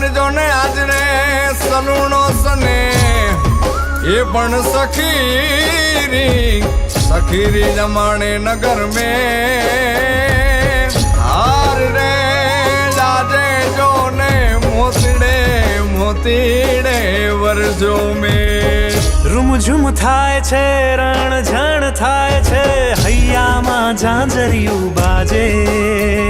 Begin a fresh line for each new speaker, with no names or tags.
માનજો ને આજને સલુણો સને એ પણ સખીરી સખીરી જમાણે નગર મે હાર રે જાજે જો ને મોતડે મોતીડે વરજો મે
રૂમઝુમ થાય છે રણ ઝણ થાય છે હૈયામાં ઝાંઝરિયું બાજે